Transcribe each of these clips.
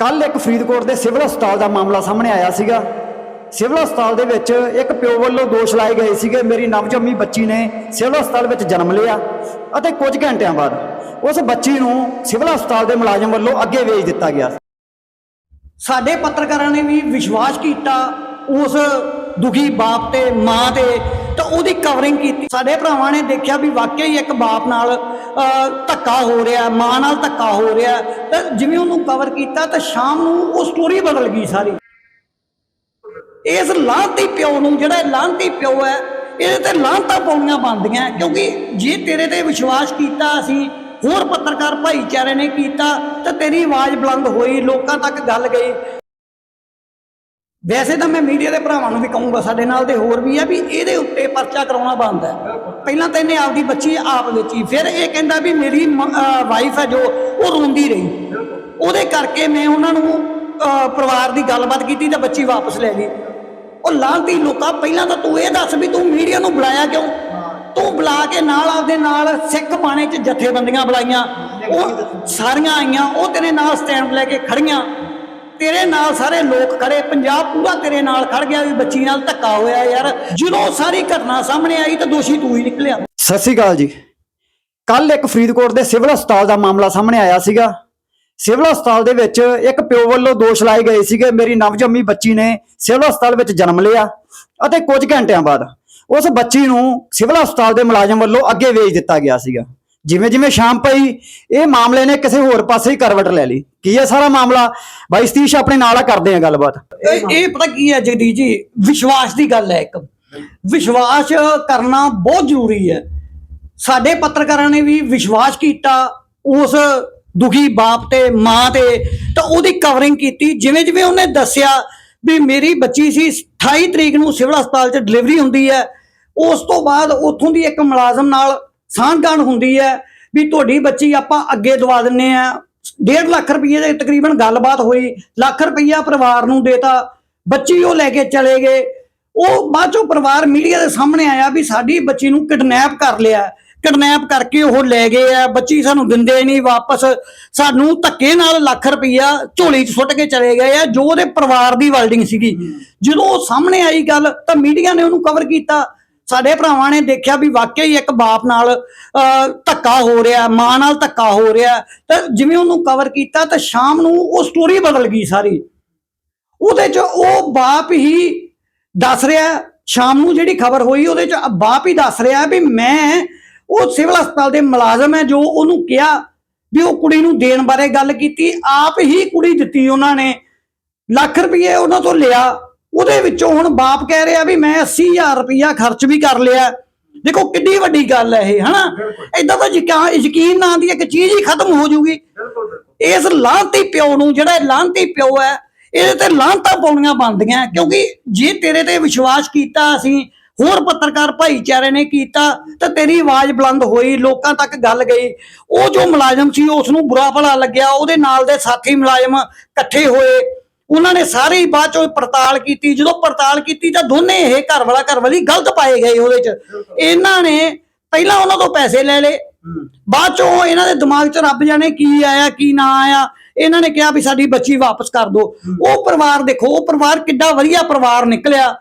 ਕੱਲ ਇੱਕ ਫਰੀਦਕੋਟ ਦੇ ਸਿਵਲ ਹਸਪਤਾਲ ਦਾ ਮਾਮਲਾ ਸਾਹਮਣੇ ਆਇਆ ਸੀਗਾ। ਸਿਵਲ ਹਸਪਤਾਲ ਦੇ ਵਿੱਚ ਇੱਕ ਪਿਓ ਵੱਲੋਂ ਦੋਸ਼ ਲਾਏ ਗਏ ਸੀਗੇ। ਮੇਰੀ ਨਵਜੰਮੀ ਬੱਚੀ ਨੇ ਸਿਵਲ ਹਸਪਤਾਲ ਵਿੱਚ ਜਨਮ ਲਿਆ ਅਤੇ ਕੁਝ ਘੰਟਿਆਂ ਬਾਅਦ ਉਸ ਬੱਚੀ ਨੂੰ ਸਿਵਲ ਹਸਪਤਾਲ ਦੇ ਮੁਲਾਜ਼ਮ ਵੱਲੋਂ ਅੱਗੇ ਵੇਚ ਦਿੱਤਾ ਗਿਆ। ਸਾਡੇ ਪੱਤਰਕਾਰਾਂ ਨੇ ਵੀ ਵਿਸ਼ਵਾਸ ਕੀਤਾ ਉਸ ਦੁਖੀ ਬਾਪ ਤੇ ਮਾਂ ਤੇ ਉਹਦੀ ਕਵਰਿੰਗ ਕੀਤੀ। ਸਾਡੇ ਭਰਾਵਾਂ ਨੇ ਦੇਖਿਆ ਵੀ ਵਾਕਿਆ ਹੀ ਇੱਕ ਬਾਪ ਨਾਲ ਧੱਕਾ ਹੋ ਰਿਹਾ, ਮਾਂ ਨਾਲ ਧੱਕਾ ਹੋ ਰਿਹਾ। ਤਾਂ ਜਿਵੇਂ ਉਹਨੂੰ ਕਵਰ ਕੀਤਾ ਤਾਂ ਸ਼ਾਮ ਨੂੰ ਉਹ ਸਟੋਰੀ ਬਦਲ ਗਈ ਸਾਰੀ। ਇਸ ਲਾਂਤੀ ਪਿਓ ਨੂੰ ਜਿਹੜਾ ਇਹ ਲਾਂਤੀ ਪਿਓ ਹੈ, ਇਹਦੇ ਤੇ ਲਾਂਤਾਂ ਪਾਉਣੀਆਂ ਬਣਦੀਆਂ ਕਿਉਂਕਿ ਜੇ ਤੇਰੇ ਤੇ ਵਿਸ਼ਵਾਸ ਕੀਤਾ ਅਸੀਂ, ਹੋਰ ਪੱਤਰਕਾਰ ਭਾਈਚਾਰੇ ਨੇ ਕੀਤਾ, ਤਾਂ ਤੇਰੀ ਆਵਾਜ਼ ਬੁਲੰਦ ਹੋਈ, ਲੋਕਾਂ ਤੱਕ ਗੱਲ ਗਈ। ਵੈਸੇ ਤਾਂ ਮੈਂ ਮੀਡੀਆ ਦੇ ਭਰਾਵਾਂ ਨੂੰ ਵੀ ਕਹੂੰਗਾ, ਸਾਡੇ ਨਾਲ ਦੇ ਹੋਰ ਵੀ ਆ ਵੀ ਇਹਦੇ ਉੱਤੇ ਪਰਚਾ ਕਰਾਉਣਾ ਬੰਦ ਹੈ। ਪਹਿਲਾਂ ਤਾਂ ਇਹਨੇ ਆਪਦੀ ਬੱਚੀ ਆਪ ਵੇਚੀ, ਫਿਰ ਇਹ ਕਹਿੰਦਾ ਵੀ ਮੇਰੀ ਵਾਈਫ ਹੈ ਜੋ, ਉਹ ਰੋਂਦੀ ਰਹੀ। ਉਹਦੇ ਕਰਕੇ ਮੈਂ ਉਹਨਾਂ ਨੂੰ ਪਰਿਵਾਰ ਦੀ ਗੱਲਬਾਤ ਕੀਤੀ ਤਾਂ ਬੱਚੀ ਵਾਪਸ ਲੈ ਲਈ ਉਹ ਲਾਂਤੀ ਲੋਕਾਂ, ਪਹਿਲਾਂ ਤਾਂ ਤੂੰ ਇਹ ਦੱਸ ਵੀ ਤੂੰ ਮੀਡੀਆ ਨੂੰ ਬੁਲਾਇਆ ਕਿਉਂ? ਤੂੰ ਬੁਲਾ ਕੇ ਨਾਲ ਆਪਦੇ ਨਾਲ ਸਿੱਖ ਬਾਣੇ 'ਚ ਜਥੇਬੰਦੀਆਂ ਬੁਲਾਈਆਂ। ਉਹ ਸਾਰੀਆਂ ਆਈਆਂ, ਉਹ ਤੇਰੇ ਨਾਲ ਸਟੈਂਡ ਲੈ ਕੇ ਖੜੀਆਂ। ਤੇਰੇ ਨਾਲ ਸਾਰੇ ਲੋਕ ਖੜੇ, ਪੰਜਾਬ ਪੂਰਾ ਤੇਰੇ ਨਾਲ ਖੜ ਗਿਆ ਵੀ ਬੱਚੀ ਨਾਲ ਧੱਕਾ ਹੋਇਆ ਯਾਰ। ਜਦੋਂ ਸਾਰੀ ਘਟਨਾ ਸਾਹਮਣੇ ਆਈ ਤਾਂ ਦੋਸ਼ੀ ਤੂੰ ਹੀ ਨਿਕਲਿਆ। ਸਤਿ ਸ਼੍ਰੀ ਅਕਾਲ ਜੀ। ਕੱਲ ਇੱਕ ਫਰੀਦਕੋਟ ਦੇ ਸਿਵਲ ਹਸਪਤਾਲ ਦਾ ਮਾਮਲਾ ਸਾਹਮਣੇ ਆਇਆ ਸੀਗਾ। ਸਿਵਲ ਹਸਪਤਾਲ ਦੇ ਵਿੱਚ ਇੱਕ ਪਿਓ ਵੱਲੋਂ ਦੋਸ਼ ਲਾਏ ਗਏ ਸੀਗੇ, ਮੇਰੀ ਨਵਜੰਮੀ ਬੱਚੀ ਨੇ ਸਿਵਲ ਹਸਪਤਾਲ ਵਿੱਚ ਜਨਮ ਲਿਆ ਅਤੇ ਕੁਝ ਘੰਟਿਆਂ ਬਾਅਦ ਉਸ ਬੱਚੀ ਨੂੰ ਸਿਵਲ ਹਸਪਤਾਲ ਦੇ ਮੁਲਾਜ਼ਮ ਵੱਲੋਂ ਅੱਗੇ ਵੇਚ ਦਿੱਤਾ ਗਿਆ ਸੀਗਾ। ਜਿਵੇਂ ਜਿਵੇਂ ਸ਼ਾਮ ਪਈ, ਇਹ ਮਾਮਲੇ ਨੇ ਕਿਸੇ ਹੋਰ ਪਾਸੇ ਹੀ ਕਰਵਟ ਲੈ ਲਈ। ਕੀ ਹੈ ਸਾਰਾ ਮਾਮਲਾ? ਬਾਈ ਸਤੀਸ਼, ਆਪਣੇ ਨਾਲ ਆ, ਕਰਦੇ ਆ ਗੱਲਬਾਤ। ਇਹ ਇਹ ਪਤਾ ਕੀ ਹੈ ਜਗਦੀਸ਼ ਜੀ? ਵਿਸ਼ਵਾਸ ਦੀ ਗੱਲ ਹੈ ਇੱਕ। ਵਿਸ਼ਵਾਸ ਕਰਨਾ ਬਹੁਤ ਜ਼ਰੂਰੀ ਹੈ। ਸਾਡੇ ਪੱਤਰਕਾਰਾਂ ਨੇ ਵੀ ਵਿਸ਼ਵਾਸ ਕੀਤਾ ਉਸ ਦੁਖੀ ਬਾਪ ਤੇ, ਮਾਂ ਤੇ, ਤਾਂ ਉਹਦੀ ਕਵਰਿੰਗ ਕੀਤੀ। ਜਿਵੇਂ ਜਿਵੇਂ ਉਹਨੇ ਦੱਸਿਆ ਵੀ ਮੇਰੀ ਬੱਚੀ ਸੀ 28 ਤਰੀਕ ਨੂੰ ਸਿਵਲ ਹਸਪਤਾਲ 'ਚ ਡਿਲੀਵਰੀ ਹੁੰਦੀ ਹੈ। ਉਸ ਤੋਂ ਬਾਅਦ ਉੱਥੋਂ ਦੀ ਇੱਕ ਮੁਲਾਜ਼ਮ ਨਾਲ ਸਾਂਝਗਾਂਠ ਹੁੰਦੀ ਹੈ ਵੀ ਤੁਹਾਡੀ ਬੱਚੀ ਆਪਾਂ ਅੱਗੇ ਦਵਾ ਦਿੰਨੇ ਆ। 1.5 ਲੱਖ ਰੁਪਏ ਦੇ ਤਕਰੀਬਨ ਗੱਲਬਾਤ ਹੋਈ। ਲੱਖ ਰੁਪਈਆ ਪਰਿਵਾਰ ਨੂੰ ਦੇਤਾ। ਬੱਚੀ ਉਹ ਲੈ ਕੇ ਚਲੇ ਗਏ। ਉਹ ਬਾਅਦ ਚੋਂ ਪਰਿਵਾਰ ਮੀਡੀਆ ਦੇ ਸਾਹਮਣੇ ਆਇਆ ਵੀ ਸਾਡੀ ਬੱਚੀ ਨੂੰ ਕਿਡਨੈਪ ਕਰ ਲਿਆ। ਕਿਡਨੈਪ ਕਰਕੇ ਉਹ ਲੈ ਗਏ ਆ। ਬੱਚੀ ਸਾਨੂੰ ਦਿੰਦੇ ਨਹੀਂ ਵਾਪਸ। ਸਾਨੂੰ ਧੱਕੇ ਨਾਲ ਲੱਖ ਰੁਪਈਆ ਝੋਲੀ 'ਚ ਸੁੱਟ ਕੇ ਚਲੇ ਗਏ ਆ। ਜੋ ਉਹਦੇ ਪਰਿਵਾਰ ਦੀ ਵਰਡਿੰਗ ਸੀਗੀ। ਜਦੋਂ ਉਹ ਸਾਹਮਣੇ ਆਈ ਗੱਲ ਤਾਂ ਮੀਡੀਆ ਨੇ ਉਹਨੂੰ ਕਵਰ ਕੀਤਾ। ਸਾਡੇ ਭਰਾਵਾਂ ਨੇ ਦੇਖਿਆ ਵੀ ਵਾਕਿਆ ਹੀ ਇੱਕ ਬਾਪ ਨਾਲ ਅਹ, ਧੱਕਾ ਹੋ ਰਿਹਾ ਮਾਂ ਨਾਲ ਧੱਕਾ ਹੋ ਰਿਹਾ। ਤਾਂ ਜਿਵੇਂ ਉਹਨੂੰ ਕਵਰ ਕੀਤਾ ਤਾਂ ਸ਼ਾਮ ਨੂੰ ਉਹ ਸਟੋਰੀ ਬਦਲ ਗਈ ਸਾਰੀ। ਉਹਦੇ 'ਚ ਉਹ ਬਾਪ ਹੀ ਦੱਸ ਰਿਹਾ ਸ਼ਾਮ ਨੂੰ ਜਿਹੜੀ ਖਬਰ ਹੋਈ ਉਹਦੇ 'ਚ ਬਾਪ ਹੀ ਦੱਸ ਰਿਹਾ ਵੀ ਮੈਂ ਉਹ ਸਿਵਲ ਹਸਪਤਾਲ ਦੇ ਮੁਲਾਜ਼ਮ ਹੈ ਜੋ ਉਹਨੂੰ ਕਿਹਾ ਵੀ ਉਹ ਕੁੜੀ ਨੂੰ ਦੇਣ ਬਾਰੇ ਗੱਲ ਕੀਤੀ। ਆਪ ਹੀ ਕੁੜੀ ਦਿੱਤੀ ਉਹਨਾਂ ਨੇ। ਲੱਖ ਰੁਪਏ ਉਹਨਾਂ ਤੋਂ ਲਿਆ। ਉਹਦੇ ਵਿੱਚੋਂ ਹੁਣ ਬਾਪ ਕਹਿ ਰਿਹਾ ਵੀ ਮੈਂ 80000 ਰੁਪਇਆ ਖਰਚ ਵੀ ਕਰ ਲਿਆ। ਦੇਖੋ ਕਿੱਡੀ ਵੱਡੀ ਗੱਲ ਹੈ ਇਹ ਹਨਾ? ਇਦਾਂ ਤਾਂ ਯਕਾ- ਯਕੀਨ ਨਾ ਦੀ ਇੱਕ ਚੀਜ਼ ਹੀ ਖਤਮ ਹੋ ਜੂਗੀ। ਇਸ ਲਾਂਤੀ ਪਿਓ ਨੂੰ ਜਿਹੜਾ ਲਾਂਤੀ ਪਿਓ ਹੈ ਇਹਦੇ ਤੇ ਲਾਂਤਾਂ ਪਾਉਣੀਆਂ ਬਣਦੀਆਂ। ਕਿਉਂਕਿ ਜੇ ਤੇਰੇ ਤੇ ਵਿਸ਼ਵਾਸ ਕੀਤਾ ਅਸੀਂ ਹੋਰ ਪੱਤਰਕਾਰ ਭਾਈਚਾਰੇ ਨੇ ਕੀਤਾ ਤਾਂ ਤੇਰੀ ਆਵਾਜ਼ ਬੁਲੰਦ ਹੋਈ ਲੋਕਾਂ ਤੱਕ ਗੱਲ ਗਈ। ਉਹ ਜੋ ਮੁਲਾਜ਼ਮ ਸੀ ਉਸ ਨੂੰ ਬੁਰਾ ਭਲਾ ਲੱਗਿਆ। ਉਹਦੇ ਨਾਲ ਦੇ ਸਾਥੀ ਮੁਲਾਜ਼ਮ ਇਕੱਠੇ ਹੋਏ। ਉਹਨਾਂ ਨੇ ਸਾਰੇ ਹੀ ਬਾਅਦ ਚੋਂ ਪੜਤਾਲ ਕੀਤੀ ਜਦੋਂ ਪੜਤਾਲ ਕੀਤੀ ਤਾਂ ਦੋਨੇ ਇਹ ਘਰ ਵਾਲਾ ਘਰ ਵਾਲੀ ਗਲਤ ਪਾਏ ਗਏ ਉਹਦੇ 'ਚ। ਇਹਨਾਂ ਨੇ ਪਹਿਲਾਂ ਉਹਨਾਂ ਤੋਂ ਪੈਸੇ ਲੈ ਲਏ। ਬਾਅਦ ਚੋਂ ਇਹਨਾਂ ਦੇ ਦਿਮਾਗ 'ਚ ਰੱਬ ਜਾਣੇ ਕੀ ਆਇਆ ਕੀ ਨਾ ਆਇਆ। ਇਹਨਾਂ ਨੇ ਕਿਹਾ ਵੀ ਸਾਡੀ ਬੱਚੀ ਵਾਪਸ ਕਰ ਦਿਓ। ਉਹ ਪਰਿਵਾਰ ਦੇਖੋ ਉਹ ਪਰਿਵਾਰ ਕਿੱਡਾ ਵਧੀਆ ਪਰਿਵਾਰ ਨਿਕਲਿਆ।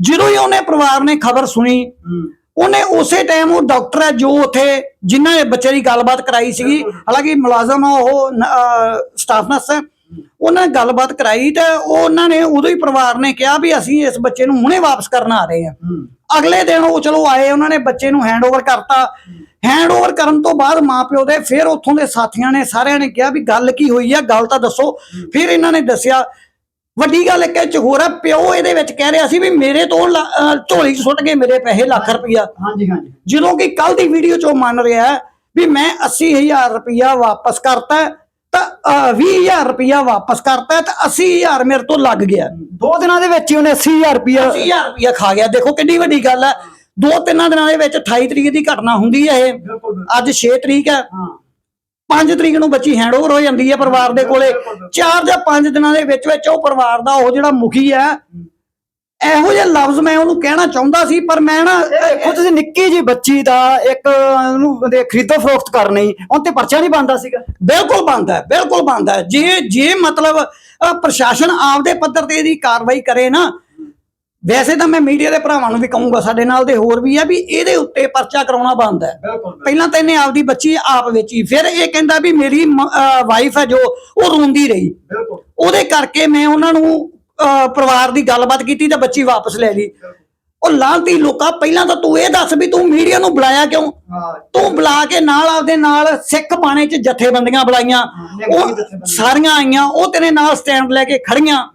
ਜਦੋਂ ਹੀ ਉਹਨੇ ਪਰਿਵਾਰ ਨੇ ਖਬਰ ਸੁਣੀ ਉਹਨੇ ਉਸੇ ਟਾਈਮ ਉਹ ਡਾਕਟਰ ਹੈ ਜੋ ਉਥੇ ਜਿਨ੍ਹਾਂ ਨੇ ਬੱਚੇ ਦੀ ਗੱਲਬਾਤ ਕਰਾਈ ਸੀਗੀ। ਹਾਲਾਂਕਿ ਮੁਲਾਜ਼ਮ ਆ ਉਹ ਸਟਾਫ ਨਰਸ ਹੈ। ਉਹਨਾਂ ਨੇ ਗੱਲਬਾਤ ਕਰਾਈ ਤੇ ਉਹ ਉਹਨਾਂ ਨੇ ਉਦੋਂ ਹੀ ਪਰਿਵਾਰ ਨੇ ਕਿਹਾ ਵੀ ਅਸੀਂ ਇਸ ਬੱਚੇ ਨੂੰ ਹੁਣੇ ਵਾਪਸ ਕਰਨ ਆ ਰਹੇ ਹਾਂ। ਅਗਲੇ ਦਿਨ ਉਹ ਚਲੋ ਆਏ ਉਹਨਾਂ ਨੇ ਬੱਚੇ ਨੂੰ ਹੈਂਡਓਵਰ ਕਰਤਾ। ਹੈਂਡਓਵਰ ਕਰਨ ਤੋਂ ਬਾਅਦ ਮਾਪਿਓ ਦੇ ਫਿਰ ਉੱਥੋਂ ਦੇ ਸਾਥੀਆਂ ਨੇ ਸਾਰਿਆਂ ਨੇ ਕਿਹਾ ਵੀ ਗੱਲ ਕੀ ਹੋਈ ਆ ਗੱਲ ਤਾਂ ਦੱਸੋ। ਫਿਰ ਇਹਨਾਂ ਨੇ ਦੱਸਿਆ ਵੱਡੀ ਗੱਲ ਇੱਕ ਚ ਹੋਰ ਆ ਪਿਓ ਇਹਦੇ ਵਿੱਚ ਕਹਿ ਰਿਹਾ ਸੀ ਵੀ ਮੇਰੇ ਤੋਂ ਝੋਲੀ 'ਚ ਸੁੱਟ ਗਏ ਮੇਰੇ ਪੈਸੇ ਲੱਖ ਰੁਪਈਆ। ਹਾਂਜੀ ਹਾਂਜੀ। ਜਦੋਂ ਕਿ ਕੱਲ ਦੀ ਵੀਡੀਓ 'ਚੋਂ ਮੰਨ ਰਿਹਾ ਵੀ ਮੈਂ 80000 ਰੁਪਇਆ ਵਾਪਸ ਕਰਤਾ ਤਾਂ ਅਹ, 20000 ਰੁਪਇਆ ਵਾਪਸ ਕਰਤਾ ਤਾਂ 80000 ਮੇਰੇ ਤੋਂ ਲੱਗ ਗਿਆ। ਦੋ ਦਿਨਾਂ ਦੇ ਵਿੱਚ ਹੀ ਉਹਨੇ 80000 ਰੁਪਇਆ 80000 ਰੁਪਇਆ ਖਾ ਗਿਆ। ਦੇਖੋ ਕਿੰਨੀ ਵੱਡੀ ਗੱਲ ਹੈ। ਦੋ ਤਿੰਨਾਂ ਦਿਨਾਂ ਦੇ ਵਿੱਚ 28 ਤਰੀਕ ਦੀ ਘਟਨਾ ਹੁੰਦੀ ਹੈ ਇਹ। ਅੱਜ 6 ਤਰੀਕ ਹੈ। 5 ਤਰੀਕ ਨੂੰ ਬੱਚੀ ਹੈਂਡਓਵਰ ਹੋ ਜਾਂਦੀ ਹੈ ਪਰਿਵਾਰ ਦੇ ਕੋਲੇ। 4 ਜਾਂ 5 ਦਿਨਾਂ ਦੇ ਵਿੱਚ ਵਿੱਚ ਉਹ ਪਰਿਵਾਰ ਦਾ ਉਹ ਜਿਹੜਾ ਮੁਖੀ ਹੈ ਇਹੋ ਜਿਹੇ ਲਫ਼ਜ਼ ਮੈਂ ਉਹਨੂੰ ਕਹਿਣਾ ਚਾਹੁੰਦਾ ਸੀ ਪਰ ਮੈਂ ਨਾ ਦੇਖੋ ਤੁਸੀਂ ਨਿੱਕੀ ਜੀ ਬੱਚੀ ਦਾ ਇੱਕ ਉਹਨੂੰ ਖਰੀਦੋ ਫਰੋਖਤ ਕਰਨੀ ਉਹ ਤੇ ਪਰਚਾ ਨਹੀਂ ਬਣਦਾ ਸੀਗਾ। ਬਿਲਕੁਲ ਬੰਦ ਹੈ ਬਿਲਕੁਲ ਬੰਦ ਹੈ। ਜੇ ਜੇ ਮਤਲਬ ਪ੍ਰਸ਼ਾਸਨ ਆਪਦੇ ਪੱਧਰ ਤੇ ਇਹਦੀ ਕਾਰਵਾਈ ਕਰੇ ਨਾ ਵੈਸੇ ਤਾਂ ਮੈਂ ਮੀਡੀਆ ਦੇ ਭਰਾਵਾਂ ਨੂੰ ਵੀ ਕਹੂੰਗਾ ਸਾਡੇ ਨਾਲ ਦੇ ਹੋਰ ਵੀ ਆ ਵੀ ਇਹਦੇ ਉੱਤੇ ਪਰਚਾ ਕਰਾਉਣਾ ਬੰਦ ਹੈ। ਪਹਿਲਾਂ ਤਾਂ ਇਹਨੇ ਆਪਦੀ ਬੱਚੀ ਆਪ ਵੇਚੀ ਫਿਰ ਇਹ ਕਹਿੰਦਾ ਵੀ ਮੇਰੀ ਵਾਈਫ ਹੈ ਜੋ ਉਹ ਰੋਂਦੀ ਰਹੀ। ਉਹਦੇ ਕਰਕੇ ਮੈਂ ਉਹਨਾਂ ਨੂੰ ਪਰਿਵਾਰ ਦੀ ਗੱਲਬਾਤ ਕੀਤੀ ਤਾਂ ਬੱਚੀ ਵਾਪਸ ਲੈ ਲਈ। ਉਹ ਲਾਂਤੀ ਲੋਕਾਂ ਪਹਿਲਾਂ ਤਾਂ ਤੂੰ ਇਹ ਦੱਸ ਵੀ ਤੂੰ ਮੀਡੀਆ ਨੂੰ ਬੁਲਾਇਆ ਕਿਉਂ? ਤੂੰ ਬੁਲਾ ਕੇ ਨਾਲ ਆਪਦੇ ਨਾਲ ਸਿੱਖ ਬਾਣੇ ਚ ਜਥੇਬੰਦੀਆਂ ਬੁਲਾਈਆਂ। ਉਹ। ਸਾਰੀਆਂ ਆਈਆਂ ਉਹ ਤੇਰੇ ਨਾਲ ਸਟੈਂਡ ਲੈ ਕੇ ਖੜੀਆਂ।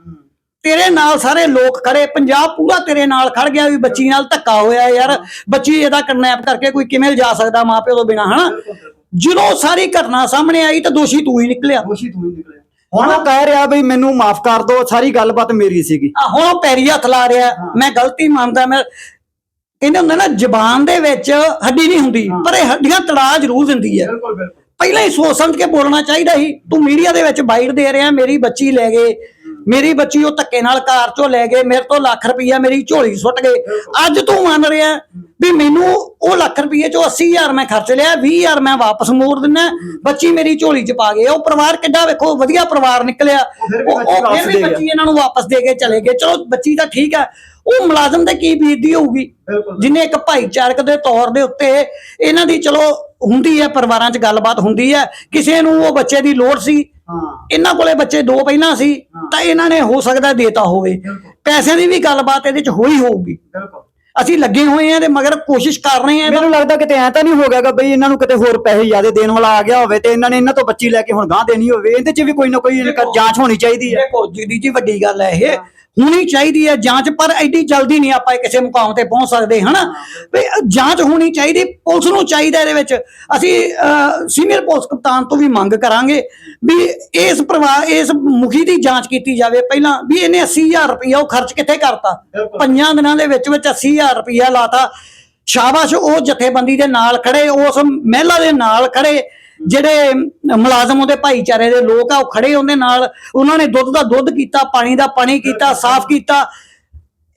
ਤੇਰੇ ਨਾਲ ਸਾਰੇ ਲੋਕ ਖੜੇ ਪੰਜਾਬ ਪੂਰਾ ਤੇਰੇ ਨਾਲ ਖੜ ਗਿਆ ਵੀ ਬੱਚੀ ਨਾਲ ਧੱਕਾ ਹੋਇਆ ਯਾਰ। ਬੱਚੀ ਇਹਦਾ ਕਿਡਨੈਪ ਕਰਕੇ ਕੋਈ ਕਿਵੇਂ ਲਿਜਾ ਸਕਦਾ ਮਾਪਿਓ ਤੋਂ ਬਿਨਾ ਹਨਾ? ਜਦੋਂ ਸਾਰੀ ਘਟਨਾ ਸਾਹਮਣੇ ਆਈ ਤਾਂ ਦੋਸ਼ੀ ਤੂੰ ਹੀ ਨਿਕਲਿਆ। ਦੋਸ਼ੀ ਤੂੰ ਹੀ ਨਿਕਲਿਆ। ਹੁਣ ਉਹ ਕਹਿ ਰਿਹਾ ਵੀ ਮੈਨੂੰ ਮਾਫ ਕਰ ਦਿਓ ਸਾਰੀ ਗੱਲਬਾਤ ਮੇਰੀ ਸੀਗੀ। ਆ ਹੁਣ ਉਹ ਪੈਰੀ ਹੱਥ ਲਾ ਰਿਹਾ। ਮੈਂ ਗਲਤੀ ਮੰਨਦਾ ਮੈਂ ਕਹਿੰਦੇ ਹੁੰਦੇ ਨਾ ਜ਼ਬਾਨ ਦੇ ਵਿੱਚ ਹੱਡੀ ਨਹੀਂ ਹੁੰਦੀ ਪਰ ਇਹ ਹੱਡੀਆਂ ਤੜਾ ਜ਼ਰੂਰ ਦਿੰਦੀ ਹੈ। ਬਿਲਕੁਲ ਬਿਲਕੁਲ। ਪਹਿਲਾਂ ਹੀ ਸੋਚ ਸਮਝ ਕੇ ਬੋਲਣਾ ਚਾਹੀਦਾ ਸੀ। ਤੂੰ ਮੀਡੀਆ ਦੇ ਵਿੱਚ ਬਾਈਟ ਦੇ ਰਿਹਾ ਮੇਰੀ ਬੱਚੀ ਲੈ ਗਏ। ਮੇਰੀ ਬੱਚੀ ਉਹ ਧੱਕੇ ਨਾਲ ਕਾਰ ਚੋਂ ਲੈ ਗਏ ਮੇਰੇ ਤੋਂ ਲੱਖ ਰੁਪਈਆ ਮੇਰੀ ਝੋਲੀ ਸੁੱਟ ਗਏ। ਅੱਜ ਤੂੰ ਮੰਨ ਰਿਹਾ ਵੀ ਮੈਨੂੰ ਉਹ ਲੱਖ ਰੁਪਈਏ ਚੋਂ 80000 ਮੈਂ ਖਰਚ ਲਿਆ 20000 ਮੈਂ ਵਾਪਸ ਮੋੜ ਦਿੰਨਾ ਬੱਚੀ ਮੇਰੀ ਝੋਲੀ 'ਚ ਪਾ ਗਏ ਉਹ ਪਰਿਵਾਰ ਕਿੱਡਾ ਵੇਖੋ ਵਧੀਆ ਪਰਿਵਾਰ ਨਿਕਲਿਆ ਉਹ ਫਿਰ ਵੀ। ਬੱਚੀ ਇਹਨਾਂ ਨੂੰ ਵਾਪਸ ਦੇ ਕੇ ਚਲੇ ਗਏ। ਚਲੋ ਬੱਚੀ ਤਾਂ ਠੀਕ ਹੈ ਉਹ ਮੁਲਾਜ਼ਮ ਦੇ ਕੀ ਬੀਤਦੀ ਹੋਊਗੀ? ਜਿਨੇ ਇੱਕ ਭਾਈਚਾਰਕ ਦੇ ਤੌਰ ਦੇ ਉੱਤੇ ਇਹਨਾਂ ਦੀ ਚਲੋ ਹੁੰਦੀ ਹੈ ਪਰਿਵਾਰਾਂ 'ਚ ਗੱਲਬਾਤ ਹੁੰਦੀ ਹੈ ਕਿਸੇ ਨੂੰ ਉਹ ਬੱਚੇ ਦੀ ਲੋੜ ਸੀ ਹਾਂ। ਇਹਨਾਂ ਕੋਲੇ ਬੱਚੇ ਦੋ ਪਹਿਲਾਂ ਸੀ ਤਾਂ ਇਹਨਾਂ ਨੇ ਹੋ ਸਕਦਾ ਦੇਤਾ ਹੋਵੇ। ਪੈਸਿਆਂ ਦੀ ਵੀ ਗੱਲਬਾਤ ਇਹਦੇ 'ਚ ਹੋਈ ਹੋਊਗੀ। ਬਿਲਕੁਲ। ਅਸੀਂ ਲੱਗੇ ਹੋਏ ਆਂ ਤੇ ਮਗਰ ਕੋਸ਼ਿਸ਼ ਕਰ ਰਹੇ ਆਂ ਮੈਨੂੰ ਲੱਗਦਾ ਕਿਤੇ ਐ ਤਾਂ ਨਹੀਂ ਹੋ ਗਿਆਗਾ ਬਈ ਇਹਨਾਂ ਨੂੰ ਕਿਤੇ ਹੋਰ ਪੈਸੇ ਜ਼ਿਆਦਾ ਦੇਣ ਵਾਲਾ ਆ ਗਿਆ ਹੋਵੇ ਤੇ ਇਹਨਾਂ ਨੇ ਇਹਨਾਂ ਤੋਂ ਬੱਚੀ ਲੈ ਕੇ ਹੁਣ ਗਾਂ ਦੇਣੀ ਹੋਵੇ। ਇਹਦੇ 'ਚ ਵੀ ਕੋਈ ਨਾ ਕੋਈ ਜਾਂਚ ਹੋਣੀ ਚਾਹੀਦੀ ਹੈ। ਦੇਖੋ ਜਿਹੜੀ ਜੀ ਵੱਡੀ ਗੱਲ ਹੈ ਇਹ। ਹੋਣੀ ਚਾਹੀਦੀ ਹੈ ਜਾਂਚ ਪਰ ਐਡੀ ਜਲਦੀ ਨਹੀਂ ਆਪਾਂ ਕਿਸੇ ਮੁਕਾਮ ਤੇ ਪਹੁੰਚ ਸਕਦੇ ਹਨਾ? ਵੀ ਜਾਂਚ ਹੋਣੀ ਚਾਹੀਦੀ ਪੁਲਿਸ ਨੂੰ ਚਾਹੀਦਾ ਇਹਦੇ ਵਿੱਚ। ਅਸੀਂ ਸੀਨੀਅਰ ਪੁਲਿਸ ਕਪਤਾਨ ਤੋਂ ਵੀ ਮੰਗ ਕਰਾਂਗੇ ਵੀ ਇਸ ਪਰਿਵਾਰ ਇਸ ਮੁਖੀ ਦੀ ਜਾਂਚ ਕੀਤੀ ਜਾਵੇ। ਪਹਿਲਾਂ ਵੀ ਇਹਨੇ 80000 ਰੁਪਇਆ ਉਹ ਖਰਚ ਕਿੱਥੇ ਕਰਤਾ। ਪੰਜਾਂ ਦਿਨਾਂ ਦੇ ਵਿੱਚ ਵਿੱਚ 80000 ਰੁਪਇਆ ਲਾਤਾ। ਸ਼ਾਬਾਸ਼ ਉਹ ਜਥੇਬੰਦੀ ਦੇ ਨਾਲ ਖੜੇ ਉਸ ਮਹਿਲਾ ਦੇ ਨਾਲ ਖੜੇ। ਜਿਹੜੇ ਮੁਲਾਜ਼ਮ ਉਹਦੇ ਭਾਈਚਾਰੇ ਦੇ ਲੋਕ ਆ, ਉਹ ਖੜੇ ਉਹਦੇ ਨਾਲ, ਉਹਨਾਂ ਨੇ ਦੁੱਧ ਦਾ ਦੁੱਧ ਕੀਤਾ, ਪਾਣੀ ਦਾ ਪਾਣੀ ਕੀਤਾ, ਸਾਫ਼ ਕੀਤਾ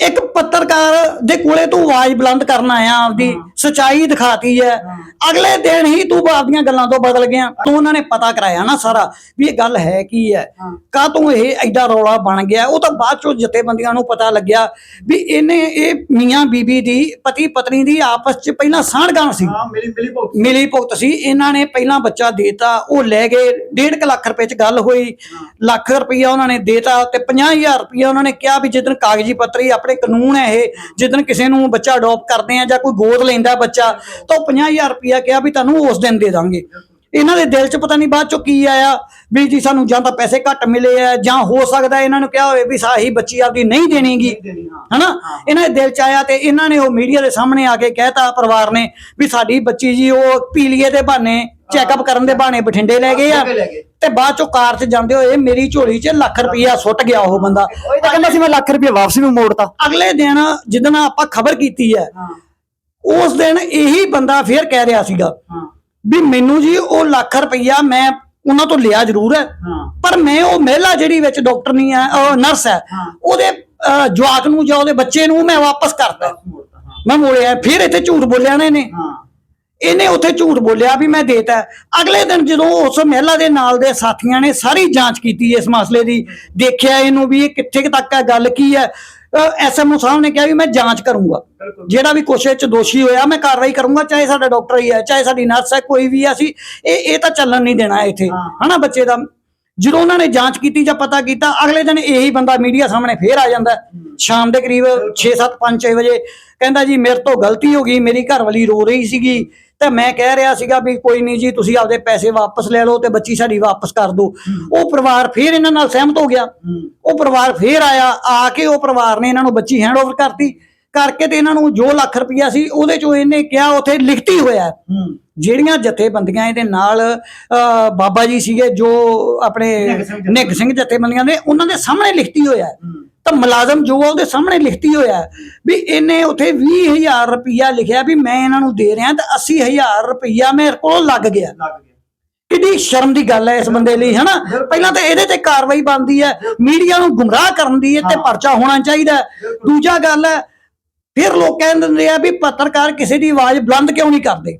ਇੱਕ ਪੱਤਰਕਾਰ ਦੇ ਕੋਲੇ ਤੂੰ ਆਵਾਜ਼ ਬੁਲੰਦ ਕਰਨ ਆਇਆ ਆਪਦੀ ਸਚਾਈ ਦਿਖਾਤੀ ਹੈ। ਅਗਲੇ ਦਿਨ ਹੀ ਤੂੰ ਆਪਦੀਆਂ ਗੱਲਾਂ ਤੋਂ ਬਦਲ ਗਿਆ। ਤੂੰ ਉਹਨਾਂ ਨੇ ਪਤਾ ਕਰਾਇਆ ਨਾ ਸਾਰਾ ਵੀ ਇਹ ਗੱਲ ਹੈ ਕੀ ਹੈ। ਕਾ ਤੂੰ ਇਹ ਐਡਾ ਰੌਲਾ ਬਣ ਗਿਆ? ਉਹ ਤਾਂ ਬਾਅਦ ਚੋਂ ਜਥੇਬੰਦੀਆਂ ਨੂੰ ਪਤਾ ਲੱਗਿਆ ਵੀ ਇਹਨੇ ਇਹ ਮੀਆਂ ਬੀਬੀ ਦੀ ਪਤੀ ਪਤਨੀ ਦੀ ਆਪਸ 'ਚ ਪਹਿਲਾਂ ਸਾਂਢਗਾਂਠ ਸੀ। ਮਿਲੀ ਭੁਗਤ ਸੀ। ਇਹਨਾਂ ਨੇ ਪਹਿਲਾਂ ਬੱਚਾ ਦੇਤਾ ਉਹ ਲੈ ਗਏ। 1.5 ਲੱਖ ਰੁਪਏ ਚ ਗੱਲ ਹੋਈ। ਲੱਖ ਰੁਪਈਆ ਉਹਨਾਂ ਨੇ ਦੇਤਾ ਤੇ 50000 ਰੁਪਈਆ ਉਹਨਾਂ ਨੇ ਕਿਹਾ ਵੀ ਜਿੱਦਣ ਕਾਗਜ਼ੀ ਪੱਤਰੀ ਆਪਣੇ ਕਾਨੂੰਨ ਹੈ ਇਹ ਜਿੱਦਣ ਕਿਸੇ ਨੂੰ ਬੱਚਾ ਅਡਾਪਟ ਕਰਦੇ ਆ ਜਾਂ ਕੋਈ ਗੋਦ ਲੈਂਦਾ ਬੱਚਾ ਤਾਂ ਉਹ 50000 ਰੁਪਈਆ ਕਿਹਾ ਵੀ ਤੁਹਾਨੂੰ ਉਸ ਦਿਨ ਦੇ ਦਾਂਗੇ। ਇਹਨਾਂ ਦੇ ਦਿਲ 'ਚ ਪਤਾ ਨਹੀਂ ਬਾਅਦ ਚੋਂ ਕੀ ਆਇਆ ਵੀ ਜੀ ਸਾਨੂੰ ਜਾਂ ਤਾਂ ਪੈਸੇ ਘੱਟ ਮਿਲੇ ਆ ਜਾਂ ਹੋ ਸਕਦਾ ਇਹਨਾਂ ਨੂੰ ਕਿਹਾ ਹੋਵੇ ਵੀ ਸਾਹੀ ਬੱਚੀ ਆਪਦੀ ਨਹੀਂ ਦੇਣੀਗੀ। ਹਨਾ? ਇਹਨਾਂ ਦੇ ਦਿਲ ਚ ਆਇਆ ਤੇ ਇਹਨਾਂ ਨੇ ਉਹ ਮੀਡੀਆ ਦੇ ਸਾਹਮਣੇ ਆ ਕੇ ਕਹਿਤਾ ਪਰਿਵਾਰ ਨੇ ਵੀ ਸਾਡੀ ਬੱਚੀ ਜੀ ਉਹ ਪੀਲੀਏ ਦੇ ਬਹਾਨੇ ਚੈੱਕਅਪ ਕਰਨ ਦੇ ਬਹਾਨੇ ਬਠਿੰਡੇ ਲੈ ਗਏ ਆ। ਤੇ ਬਾਅਦ ਚੋਂ ਕਾਰ 'ਚ ਜਾਂਦੇ ਹੋਏ ਮੇਰੀ ਝੋਲੀ 'ਚ ਲੱਖ ਰੁਪਈਆ ਸੁੱਟ ਗਿਆ ਉਹ ਬੰਦਾ। ਤਾਂ ਕਹਿੰਦਾ ਸੀ ਮੈਂ ਲੱਖ ਰੁਪਏ ਵਾਪਸ ਵੀ ਮੋੜਤਾ। ਅਗਲੇ ਦਿਨ ਜਿੱਦਣ ਆਪਾਂ ਖਬਰ ਕੀਤੀ ਹੈ ਉਸ ਦਿਨ ਇਹੀ ਬੰਦਾ ਫੇਰ ਕਹਿ ਰਿਹਾ ਸੀਗਾ ਵੀ ਮੈਨੂੰ ਜੀ ਉਹ ਲੱਖ ਰੁਪਈਆ ਮੈਂ ਉਹਨਾਂ ਤੋਂ ਲਿਆ ਜ਼ਰੂਰ ਹੈ। ਪਰ ਮੈਂ ਉਹ ਮਹਿਲਾ ਜਿਹੜੀ ਵਿੱਚ ਡਾਕਟਰ ਨਹੀਂ ਹੈ ਉਹ ਨਰਸ ਹੈ। ਉਹਦੇ ਜਵਾਕ ਨੂੰ ਜਾਂ ਉਹਦੇ ਬੱਚੇ ਨੂੰ ਮੈਂ ਵਾਪਸ ਕਰਤਾ। ਮੈਂ ਮੋੜਿਆ ਫਿਰ ਇੱਥੇ ਝੂਠ ਬੋਲਿਆ ਨਾ। ਹਾਂ। ਇਹਨੇ ਉੱਥੇ ਝੂਠ ਬੋਲਿਆ ਵੀ ਮੈਂ ਦੇਤਾ। ਅਗਲੇ ਦਿਨ ਜਦੋਂ ਉਸ ਮਹਿਲਾ ਦੇ ਨਾਲ ਦੇ ਸਾਥੀਆਂ ਨੇ ਸਾਰੀ ਜਾਂਚ ਕੀਤੀ ਇਸ ਮਸਲੇ ਦੀ ਦੇਖਿਆ ਇਹਨੂੰ ਵੀ ਇਹ ਕਿੱਥੇ ਤੱਕ ਹੈ ਗੱਲ ਕੀ ਹੈ ਐਸਐਮਓ ਸਾਹਿਬ ਨੇ ਕਿਹਾ ਵੀ ਮੈਂ ਜਾਂਚ ਕਰੂੰਗਾ। ਜਿਹੜਾ ਵੀ ਇਹ ਚ ਦੋਸ਼ੀ ਹੋਇਆ ਮੈਂ ਕਾਰਵਾਈ ਕਰੂੰਗਾ ਚਾਹੇ ਸਾਡਾ ਡਾਕਟਰ ਹੀ ਹੈ ਚਾਹੇ ਸਾਡੀ ਨਰਸ ਹੈ ਕੋਈ ਵੀ ਹੈ, ਅਸੀਂ ਇਹ ਇਹ ਤਾਂ ਚੱਲਣ ਨਹੀਂ ਦੇਣਾ ਇੱਥੇ। ਹਨਾ ਬੱਚੇ ਦਾ? ਜਦੋਂ ਉਹਨਾਂ ਨੇ ਜਾਂਚ ਕੀਤੀ ਜਾਂ ਪਤਾ ਕੀਤਾ ਅਗਲੇ ਦਿਨ ਇਹੀ ਬੰਦਾ ਮੀਡੀਆ ਸਾਹਮਣੇ ਫੇਰ ਆ ਜਾਂਦਾ। ਸ਼ਾਮ ਦੇ ਕਰੀਬ 6-7 5-6 ਵਜੇ ਕਹਿੰਦਾ ਜੀ ਮੇਰੇ ਤੋਂ ਗਲਤੀ ਹੋ ਗਈ ਮੇਰੀ ਘਰਵਾਲੀ ਰੋ ਰਹੀ ਸੀਗੀ। ਤੇ ਮੈਂ ਕਹਿ ਰਿਹਾ ਸੀਗਾ ਵੀ ਕੋਈ ਨਹੀਂ ਜੀ ਤੁਸੀਂ ਆਪਦੇ ਪੈਸੇ ਵਾਪਸ ਲੈ ਲਓ ਤੇ ਬੱਚੀ ਸਾਡੀ ਵਾਪਸ ਕਰ ਦਿਓ। ਉਹ ਪਰਿਵਾਰ ਫੇਰ ਇਹਨਾਂ ਨਾਲ ਸਹਿਮਤ ਹੋ ਗਿਆ। ਉਹ ਪਰਿਵਾਰ ਫੇਰ ਆਇਆ ਆ ਕੇ ਉਹ ਪਰਿਵਾਰ ਨੇ ਇਹਨਾਂ ਨੂੰ ਬੱਚੀ ਹੈਂਡਓਵਰ ਕਰਤੀ। ਕਰਕੇ ਤੇ ਇਹਨਾਂ ਨੂੰ ਜੋ ਲੱਖ ਰੁਪਈਆ ਸੀ ਉਹਦੇ ਚੋਂ ਇਹਨੇ ਕਿਹਾ ਉੱਥੇ ਲਿਖਤੀ ਹੋਇਆ ਜਿਹੜੀਆਂ ਜਥੇਬੰਦੀਆਂ ਇਹਦੇ ਨਾਲ ਬਾਬਾ ਜੀ ਸੀਗੇ ਜੋ ਆਪਣੇ ਨਿਹੰਗ ਸਿੰਘ ਜਥੇਬੰਦੀਆਂ ਦੇ ਉਹਨਾਂ ਦੇ ਸਾਹਮਣੇ ਲਿਖਤੀ ਹੋਇਆ ਤਾਂ ਮੁਲਾਜ਼ਮ ਜੋ ਆ ਉਹਦੇ ਸਾਹਮਣੇ ਲਿਖਤੀ ਹੋਇਆ ਵੀ ਇਹਨੇ ਉੱਥੇ 20000 ਰੁਪਈਆ ਲਿਖਿਆ ਵੀ ਮੈਂ ਇਹਨਾਂ ਨੂੰ ਦੇ ਰਿਹਾ ਤਾਂ 80000 ਰੁਪਈਆ ਮੇਰੇ ਕੋਲ ਲੱਗ ਗਿਆ। ਲੱਗ ਗਿਆ। ਕਿੰਨੀ ਸ਼ਰਮ ਦੀ ਗੱਲ ਹੈ ਇਸ ਬੰਦੇ ਲਈ ਹਨਾ? ਪਹਿਲਾਂ ਤਾਂ ਇਹਦੇ ਤੇ ਕਾਰਵਾਈ ਬਣਦੀ ਹੈ ਮੀਡੀਆ ਨੂੰ ਗੁੰਮਰਾਹ ਕਰਨ ਦੀ ਇਹ ਤੇ ਪਰਚਾ ਹੋਣਾ ਚਾਹੀਦਾ। ਦੂਜਾ ਗੱਲ ਹੈ ਫਿਰ ਲੋਕ ਕਹਿ ਦਿੰਦੇ ਆ ਵੀ ਪੱਤਰਕਾਰ ਕਿਸੇ ਦੀ ਆਵਾਜ਼ ਬੁਲੰਦ ਕਿਉਂ ਨਹੀਂ ਕਰਦੇ?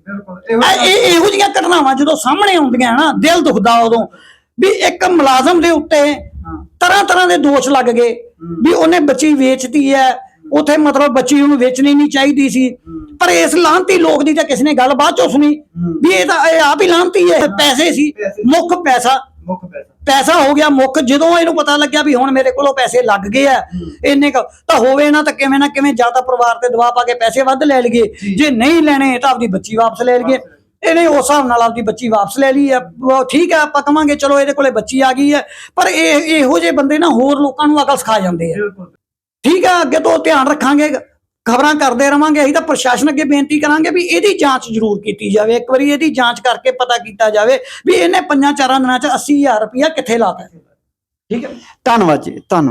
ਇਹ ਇਹ- ਜਿਹੀਆਂ ਘਟਨਾਵਾਂ ਜਦੋਂ ਸਾਹਮਣੇ ਆਉਂਦੀਆਂ ਨਾ ਦਿਲ ਦੁਖਦਾ ਉਦੋਂ ਵੀ ਇੱਕ ਮੁਲਾਜ਼ਮ ਦੇ ਉੱਤੇ ਤਰ੍ਹਾਂ ਤਰ੍ਹਾਂ ਦੇ ਦੋਸ਼ ਲੱਗ ਗਏ। ਵੀ ਉਹਨੇ ਬੱਚੀ ਵੇਚਤੀ ਹੈ। ਉਥੇ ਮਤਲਬ ਬੱਚੀ ਉਹਨੂੰ ਵੇਚਣੀ ਨਹੀਂ ਚਾਹੀਦੀ ਸੀ। ਪਰ ਇਸ ਲਾਂਤੀ ਲੋਕ ਦੀ ਤਾਂ ਕਿਸੇ ਨੇ ਗੱਲ ਬਾਅਦ ਚੋਂ ਸੁਣੀ। ਵੀ ਇਹ ਤਾਂ ਇਹ ਆਪ ਹੀ ਲਾਂਤੀ ਹੈ। ਪੈਸੇ ਸੀ। ਮੁੱਖ ਪੈਸਾ। ਮੁੱਖ ਪੈਸਾ। ਪੈਸਾ ਹੋ ਗਿਆ ਮੁੱਖ। ਜਦੋਂ ਇਹਨੂੰ ਪਤਾ ਲੱਗਿਆ ਵੀ ਹੁਣ ਮੇਰੇ ਕੋਲੋਂ ਪੈਸੇ ਲੱਗ ਗਏ ਆ ਇੰਨੇ ਕੁ ਤਾਂ ਹੋਵੇ ਨਾ ਤਾਂ ਕਿਵੇਂ ਨਾ ਕਿਵੇਂ ਜਾਂ ਤਾਂ ਪਰਿਵਾਰ ਤੇ ਦਬਾਅ ਪਾ ਕੇ ਪੈਸੇ ਵੱਧ ਲੈ ਲਈਏ। ਜੇ। ਨਹੀਂ ਲੈਣੇ ਤਾਂ ਆਪਦੀ ਬੱਚੀ ਵਾਪਸ ਲੈ ਲਈਏ। ਇਹਨੇ ਉਸ ਹਿਸਾਬ ਨਾਲ ਆਪਦੀ ਬੱਚੀ ਵਾਪਸ ਲੈ ਲਈ ਆ ਉਹ ਠੀਕ ਹੈ ਆਪਾਂ ਕਵਾਂਗੇ ਚਲੋ ਇਹਦੇ ਕੋਲੇ ਬੱਚੀ ਆ ਗਈ ਹੈ। ਪਰ ਇਹ ਇਹੋ ਜਿਹੇ ਬੰਦੇ ਨਾ ਹੋਰ ਲੋਕਾਂ ਨੂੰ ਅਕਲ ਸਿਖਾ ਜਾਂਦੇ ਆ। ਬਿਲਕੁਲ। ਠੀਕ ਹੈ ਅੱਗੇ ਤੋਂ ਧਿਆਨ ਰੱਖਾਂਗੇ ਖਬਰਾਂ ਕਰਦੇ ਰਵਾਂਗੇ। ਅਸੀਂ ਤਾਂ ਪ੍ਰਸ਼ਾਸਨ ਅੱਗੇ ਬੇਨਤੀ ਕਰਾਂਗੇ ਵੀ ਇਹਦੀ ਜਾਂਚ ਜ਼ਰੂਰ ਕੀਤੀ ਜਾਵੇ। ਇੱਕ ਵਾਰੀ ਇਹਦੀ ਜਾਂਚ ਕਰਕੇ ਪਤਾ ਕੀਤਾ ਜਾਵੇ ਵੀ ਇਹਨੇ ਪੰਜਾਂ ਚਾਰਾਂ ਦਿਨਾਂ ਚ 80000 ਰੁਪਇਆ ਕਿੱਥੇ ਲਾਤਾ। ਠੀਕ ਹੈ। ਧੰਨਵਾਦ ਜੀ ਧੰਨਵਾਦ।